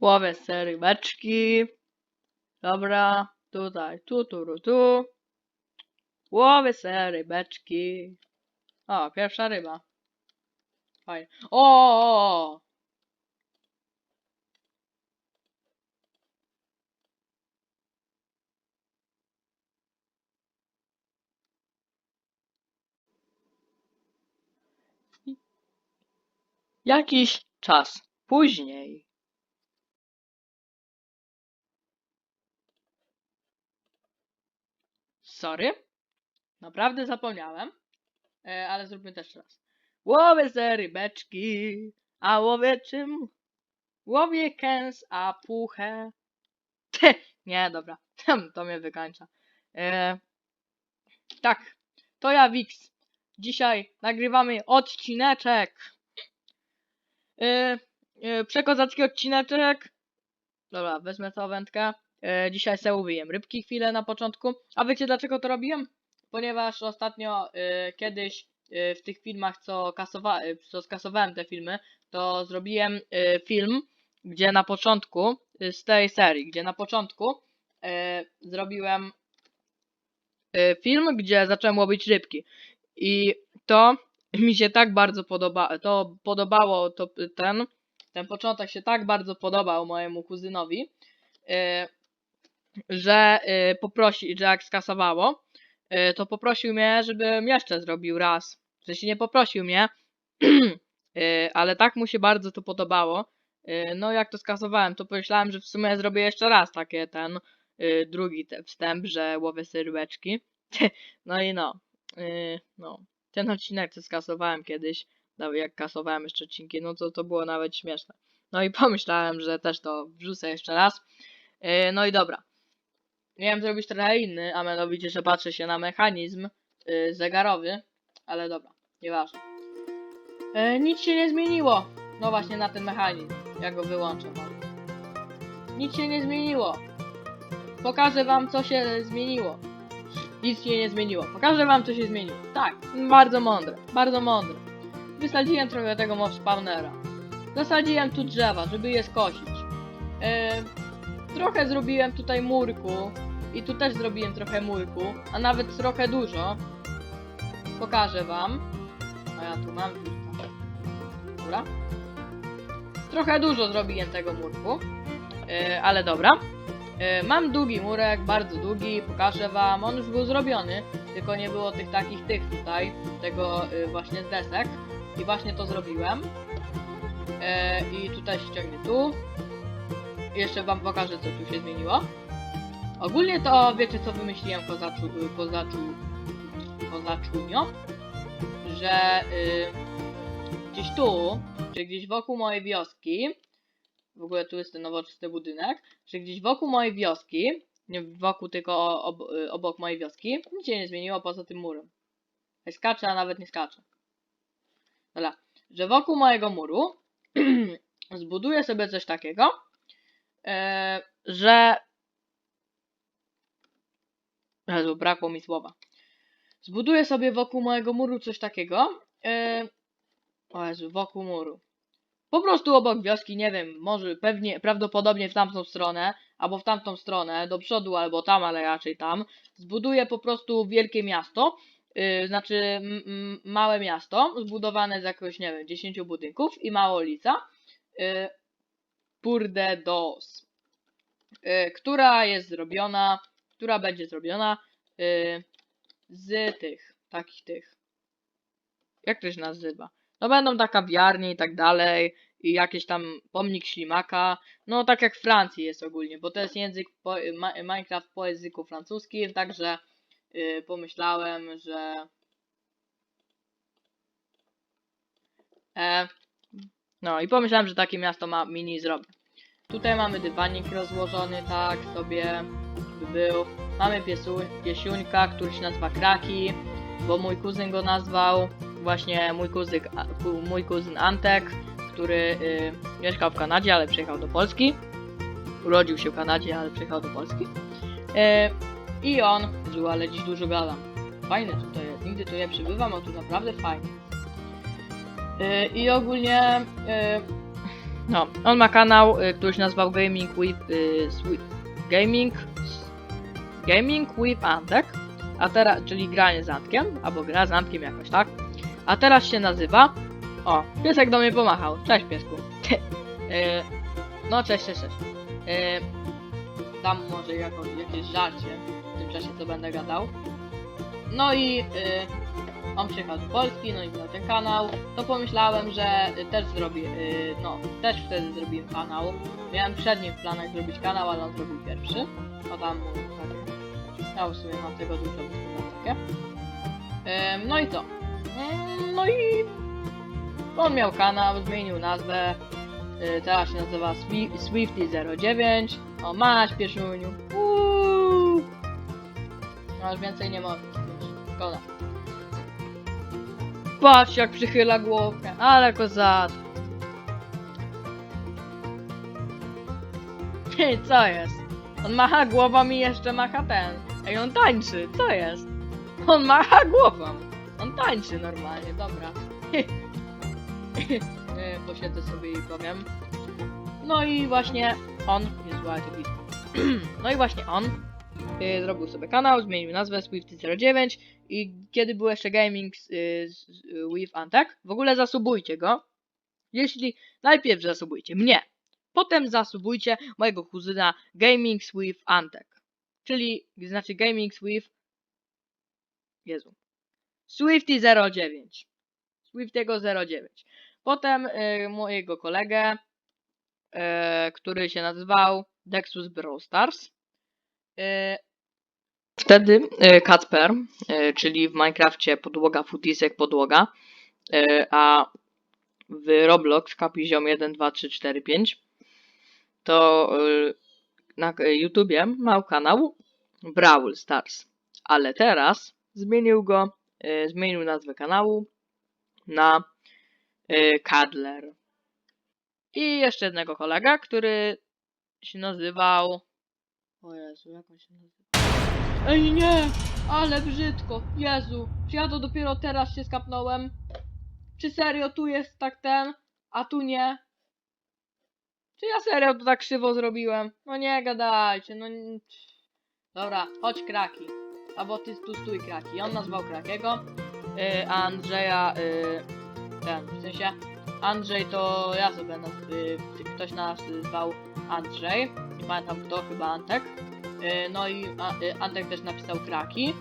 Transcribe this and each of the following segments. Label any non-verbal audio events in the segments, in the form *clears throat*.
Łowię se rybeczki. Dobra, tutaj, tu, tu, tu, tu. Łowię se rybeczki. O, pierwsza ryba. Fajnie. O. Jakiś czas później. Sorry. Naprawdę zapomniałem. E, ale zróbmy też raz. Łowię ze rybeczki, a łowię czym? Łowię kęs, a puchę. Nie, dobra. *laughs* To mnie wykańcza. E, tak, to ja Wix. Dzisiaj nagrywamy odcineczek. E, e, przekozacki odcineczek. Dobra, wezmę tą wędkę. E, dzisiaj se łowiłem rybki chwilę na początku. A wiecie dlaczego to robiłem? Ponieważ ostatnio e, kiedyś e, w tych filmach, co, kasowa co skasowałem te filmy, to zrobiłem film, gdzie na początku z tej serii, gdzie na początku zrobiłem film, gdzie zacząłem łowić rybki. I to *laughs* mi się tak bardzo podoba, to podobało, to ten, ten początek się tak bardzo podobał mojemu kuzynowi, że e, poprosi, że jak skasowało, e, to poprosił mnie, żebym jeszcze zrobił raz. W sensie nie poprosił mnie, e, *clears throat* ale tak mu się bardzo to podobało. No jak to skasowałem, to pomyślałem, że w sumie zrobię jeszcze raz takie ten drugi te wstęp, że łowię serweczki. *laughs* No i no, no. Ten odcinek co skasowałem kiedyś, nawet jak kasowałem jeszcze odcinki, no to to było nawet śmieszne. No i pomyślałem, że też to wrzucę jeszcze raz. No i dobra. Miałem zrobić trochę inny, a mianowicie, że patrzę się na mechanizm y, zegarowy, ale dobra, nieważne. E, nic się nie zmieniło. No właśnie na ten mechanizm. Ja go wyłączę. Nic się nie zmieniło. Pokażę wam, co się zmieniło. Nic się nie zmieniło. Pokażę wam, co się zmieniło. Tak, bardzo mądre, bardzo mądre. Wysadziłem trochę tego mob spawnera. Zasadziłem tu drzewa, żeby je skosić. E, trochę zrobiłem tutaj murku. I tu też zrobiłem trochę murku, a nawet trochę dużo. Pokażę wam. A ja tu mam wilka. Dobra. Trochę dużo zrobiłem tego murku. E, ale dobra. E, mam długi murek, bardzo długi, pokażę wam. On już był zrobiony, tylko nie było tych takich tych tutaj, tego e, właśnie z desek. I właśnie to zrobiłem. E, I tutaj ściągnę tu. Jeszcze wam pokażę, co tu się zmieniło. Ogólnie to wiecie co wymyśliłem kozaczu, kozaczu, kozaczunio? Że y, gdzieś tu, czy gdzieś wokół mojej wioski, w ogóle tu jest ten nowoczesny budynek, że gdzieś wokół mojej wioski, nie wokół tylko ob, y, obok mojej wioski, nic się nie zmieniło poza tym murem. Skacze, a nawet nie skacze. Dobra, że wokół mojego muru *clears throat* zbuduję sobie coś takiego, e, że Jezu, brakło mi słowa. Zbuduję sobie wokół mojego muru coś takiego. Yy... O Jezu, wokół muru. Po prostu obok wioski, nie wiem, może pewnie, prawdopodobnie w tamtą stronę, albo w tamtą stronę, do przodu, albo tam, ale raczej tam. Zbuduję po prostu wielkie miasto, yy, znaczy małe miasto, zbudowane z jakoś, nie wiem, 10 budynków i mała ulica. Yy, Purde dos. Yy, która jest zrobiona która będzie zrobiona y, z tych, takich tych. Jak to się nazywa? No będą taka kawiarnie i tak dalej, i jakieś tam pomnik ślimaka. No tak jak w Francji jest ogólnie, bo to jest język po, Minecraft po języku francuskim, także y, pomyślałem, że. E, no i pomyślałem, że takie miasto ma mini zrobię. Tutaj mamy dywanik rozłożony, tak sobie był. Mamy piesu, piesiuńka, który się nazywa Kraki, bo mój kuzyn go nazwał. Właśnie mój kuzyn, mój kuzyn Antek, który y, mieszkał w Kanadzie, ale przyjechał do Polski. Urodził się w Kanadzie, ale przyjechał do Polski. Y, I on, żył, ale dziś dużo gadam. Fajne tutaj jest, nigdy tu nie przybywam, a tu naprawdę fajnie. Y, I ogólnie y, No, on ma kanał, y, który się nazywał Gaming with... Y, Gaming... Gaming with Antek. A teraz, czyli granie z Antkiem, albo gra z Antkiem jakoś, tak? A teraz się nazywa... O, piesek do mnie pomachał. Cześć piesku. Y, *laughs* no, cześć, cześć, cześć. Y, dam może jako, jakieś żarcie w tym czasie, co będę gadał. No i y, on przyjechał do Polski, no i na ten kanał, to pomyślałem, że też zrobię, y, no, też wtedy zrobiłem kanał. Miałem przed nim w planach zrobić kanał, ale on zrobił pierwszy. A tam, tak, ja w sumie mam tego dużo, takie. Ym, no i co? No i on miał kanał, zmienił nazwę. Y, teraz się nazywa Swi- Swifty09. O, masz pieszuniu. Uuu. No już więcej nie mogę. Szkoda. Patrz jak przychyla głowkę, ale kozat. Hej, co jest? On macha głową i jeszcze macha ten. Ej, on tańczy, co jest? On macha głową. On tańczy normalnie, dobra. *laughs* E, Posiedzę sobie i powiem. No i właśnie on, nie *clears throat* blisko. No i właśnie on y, zrobił sobie kanał, zmienił nazwę Swifty09 i kiedy był jeszcze gaming z, y, z, with Antek, w ogóle zasubujcie go. Jeśli najpierw zasubujcie mnie, potem zasubujcie mojego kuzyna Gaming with Antek. Czyli znaczy Gaming with Jezu. Swifty09. Swiftiego 09. Potem y, mojego kolegę, y, który się nazywał Dexus Brawl Stars. Wtedy y, Kacper, y, czyli w Minecrafcie podłoga futisek podłoga, y, a w Roblox Kapiziom 1, 2, 3, 4, 5 to na YouTubie miał kanał Brawl Stars, ale teraz zmienił go, zmienił nazwę kanału na Kadler. I jeszcze jednego kolega, który się nazywał. O Jezu, jak on się nazywa? Ej nie! Ale brzydko! Jezu! Czy ja to dopiero teraz się skapnąłem? Czy serio tu jest tak ten, a tu nie? Czy ja serio to tak krzywo zrobiłem? No nie gadajcie, no. Dobra, chodź Kraki. Albo ty tu stój Kraki. On nazwał Krakiego, y, a Andrzeja, y, ten, w sensie Andrzej to ja sobie naz, y, ktoś nas zwał Andrzej, nie pamiętam kto, chyba Antek. Y, no i y, Antek też napisał Kraki.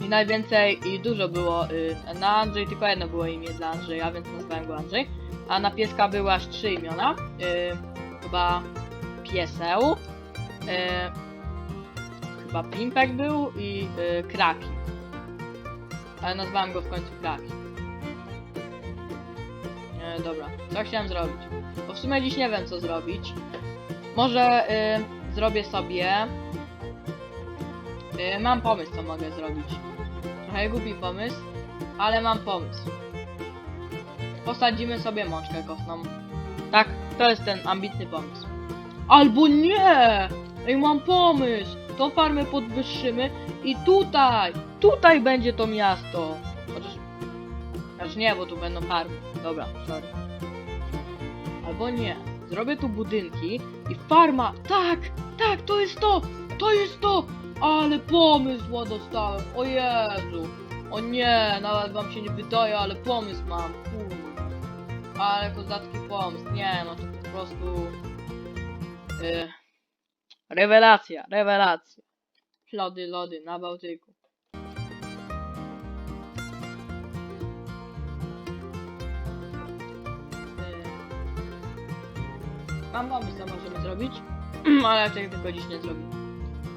I najwięcej, i dużo było, y, na Andrzej tylko jedno było imię dla Andrzeja, więc nazwałem go Andrzej. A na pieska były aż trzy imiona. Chyba Pieseł, chyba Pimpek był i Kraki. Ale nazwałem go w końcu Kraki. Dobra, co chciałem zrobić? Bo w sumie dziś nie wiem co zrobić. Może y, zrobię sobie... Y, mam pomysł co mogę zrobić. Trochę głupi pomysł, ale mam pomysł. Posadzimy sobie mączkę kostną. Tak, to jest ten ambitny pomysł. Albo nie! Ej, mam pomysł! Tą farmę podwyższymy i tutaj, tutaj będzie to miasto. Chociaż, chociaż nie, bo tu będą farmy. Dobra, sorry. Albo nie. Zrobię tu budynki i farma. Tak, tak, to jest to! To jest to! Ale pomysł dostałem. O Jezu. O nie, nawet wam się nie wydaje, ale pomysł mam. Kurwa. Ale kozacki pomysł. Nie, no to po prostu... Yy, rewelacja, rewelacja. Lody, lody na Bałtyku. Mam pomysł, co możemy zrobić, *clears throat* ale raczej tylko dziś nie zrobimy.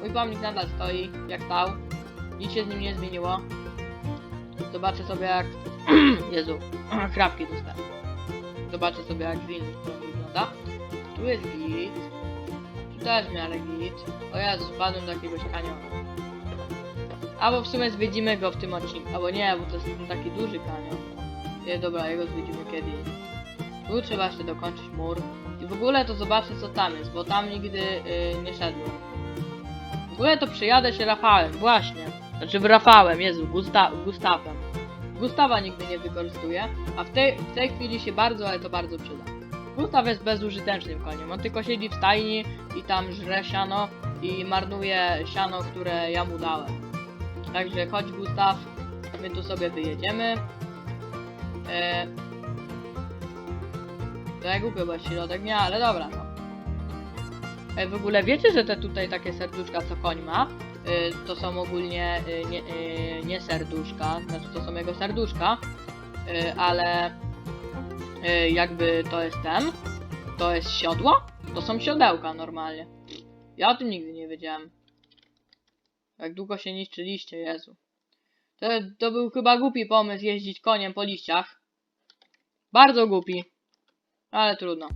Mój pomnik nadal stoi, jak stał. Nic się z nim nie zmieniło. Zobaczę sobie jak... *clears throat* Jezu, *clears throat* chrapki dostałem. Zobaczę sobie jak z innych wygląda. Tu jest git. Tu też w miarę git. O Jezu, spadłem do jakiegoś kanionu. Albo w sumie zwiedzimy go w tym odcinku. Albo nie, bo to jest taki duży kanion. Nie, dobra, jego zwiedzimy kiedyś. Tu trzeba jeszcze dokończyć mur. W ogóle to zobaczę co tam jest, bo tam nigdy y, nie szedłem. W ogóle to przyjadę się Rafałem, właśnie. Znaczy Rafałem, Jezu, Gusta Gustawem. Gustawa nigdy nie wykorzystuję, a w tej, w tej chwili się bardzo, ale to bardzo przyda. Gustaw jest bezużytecznym koniem. On tylko siedzi w stajni i tam żre siano i marnuje siano, które ja mu dałem. Także chodź Gustaw, my tu sobie wyjedziemy. E... Ja głupio, bo środek nie, ale dobra no. E, w ogóle wiecie, że te tutaj takie serduszka, co koń ma, y, to są ogólnie y, nie, y, nie serduszka, znaczy to są jego serduszka, ale jakby to jest ten, to jest siodło, to są siodełka normalnie. Ja o tym nigdy nie wiedziałem. Jak długo się niszczyliście, Jezu. To, to był chyba głupi pomysł jeździć koniem po liściach. Bardzo głupi. Ale trudno.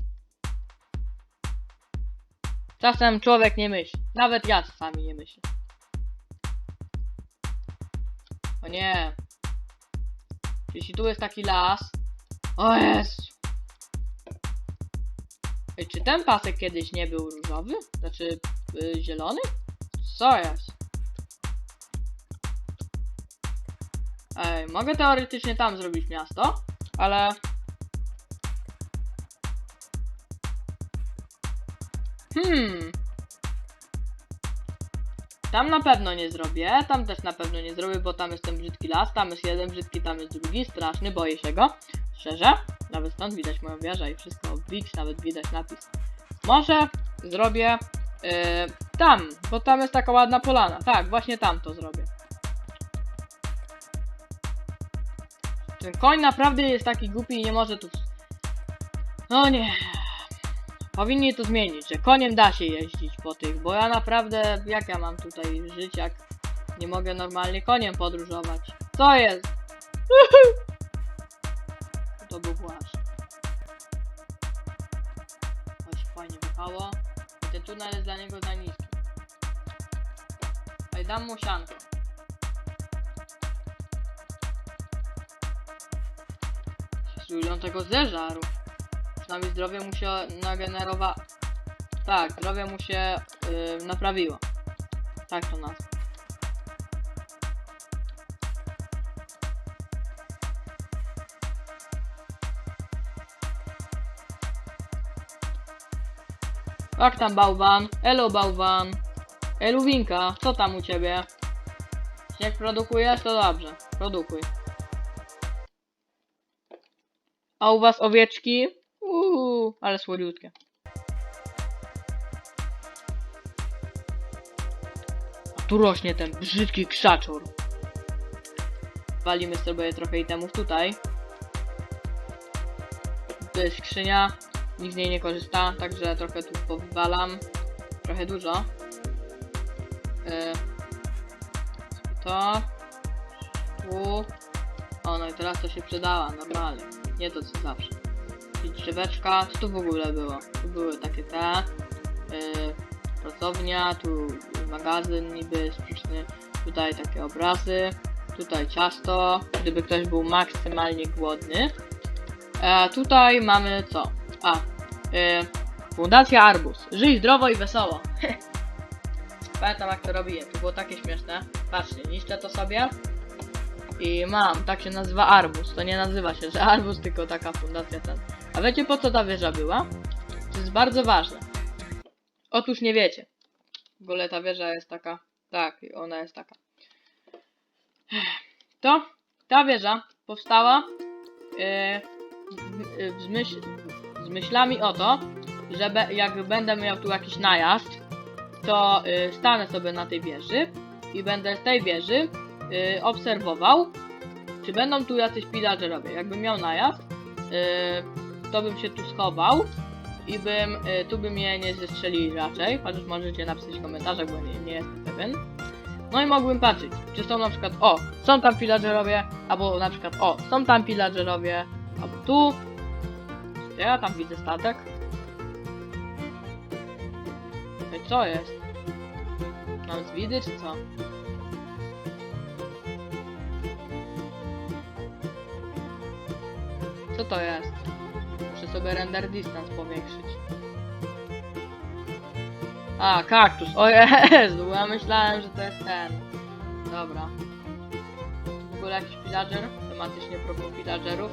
Czasem człowiek nie myśli. Nawet ja czasami nie myślę. O nie. Jeśli tu jest taki las. O Jezu. Ej, czy ten pasek kiedyś nie był różowy? Znaczy y, zielony? Co jest? Ej, mogę teoretycznie tam zrobić miasto, ale... Hmm. Tam na pewno nie zrobię, tam też na pewno nie zrobię, bo tam jest ten brzydki las, tam jest jeden brzydki, tam jest drugi, straszny, boję się go. Szczerze, nawet stąd widać moją wieżę i wszystko, Wix nawet widać napis. Może zrobię yy, tam, bo tam jest taka ładna polana. Tak, właśnie tam to zrobię. Ten koń naprawdę jest taki głupi i nie może tu... No nie. Powinni to zmienić, że koniem da się jeździć po tych, bo ja naprawdę, jak ja mam tutaj żyć, jak nie mogę normalnie koniem podróżować. Co jest? *laughs* To był płaszcz. Oj, fajnie wypało. I ten tunel jest dla niego za niski. Oj, dam mu sianko. Jezu, on tego zeżarł. Przynajmniej zdrowie mu się nagenerowa... Tak, zdrowie mu się yy, naprawiło. Tak to nazwę. Jak tam bałwan? Elo bałwan. Eluwinka, co tam u ciebie? Jak produkujesz, to dobrze. Produkuj. A u was owieczki? Uuu, ale słodziutkie. A tu rośnie ten brzydki krzaczor. Walimy sobie trochę itemów tutaj. To jest skrzynia. Nikt z niej nie korzysta, także trochę tu powywalam. Trochę dużo. Yy. To. Tu. O, no i teraz to się przydała, normalnie. Nie to co zawsze. I drzeweczka, co tu w ogóle było? Tu były takie te. Yy, pracownia, tu magazyn niby sztuczny. Tutaj takie obrazy. Tutaj ciasto, gdyby ktoś był maksymalnie głodny. E, tutaj mamy co? A, yy, Fundacja Arbus. Żyj zdrowo i wesoło. *laughs* Pamiętam jak to robiłem, to było takie śmieszne. Patrzcie, niszczę to sobie. I mam, tak się nazywa Arbus. To nie nazywa się, że Arbus, tylko taka fundacja ten. A wiecie po co ta wieża była? To jest bardzo ważne. Otóż nie wiecie. W ogóle ta wieża jest taka. Tak, ona jest taka. To ta wieża powstała yy, w, w, myśl, z myślami o to, że be, jak będę miał tu jakiś najazd, to y, stanę sobie na tej wieży i będę z tej wieży y, obserwował, czy będą tu jacyś pillagerowie. Jakbym miał najazd, y, to bym się tu schował i bym, y, tu by mnie nie zestrzelili raczej, chociaż możecie napisać w komentarzach, bo nie, nie jestem pewien. No i mógłbym patrzeć, czy są na przykład, o, są tam pillagerowie, albo na przykład, o, są tam pillagerowie, albo tu. Ja tam widzę statek. Ej, co jest? Mam zwidy, czy co? Co to jest? Sobie render distance powiększyć. A, kaktus. O Jezu, ja myślałem, że to jest ten. Dobra. W ogóle jakiś pillager? Tematycznie propos pillagerów.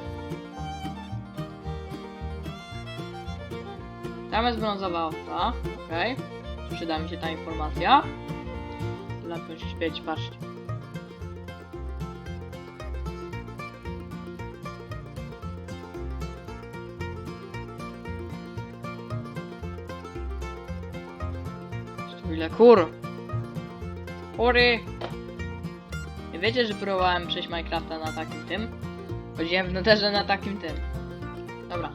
Tam jest brązowa owca, okej. Przyda mi się ta informacja. Się świeci, patrzcie. Ile kur? Kury! Nie wiecie, że próbowałem przejść Minecrafta na takim tym? Chodziłem w netherze na takim tym. Dobra.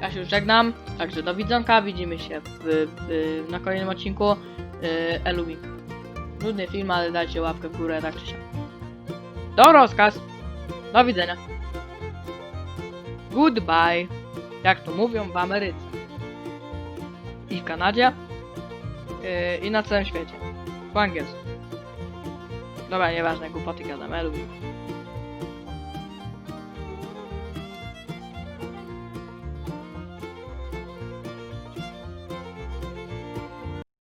Ja się już żegnam, także do widzonka, widzimy się w, w, na kolejnym odcinku yy, Elumik. Nudny film, ale dajcie łapkę w górę, tak czy siak. To rozkaz. Do widzenia. Goodbye. Jak to mówią w Ameryce. I w Kanadzie. Yy, I na całym świecie. Po angielsku. Dobra, nieważne, głupoty gadam, Elumik.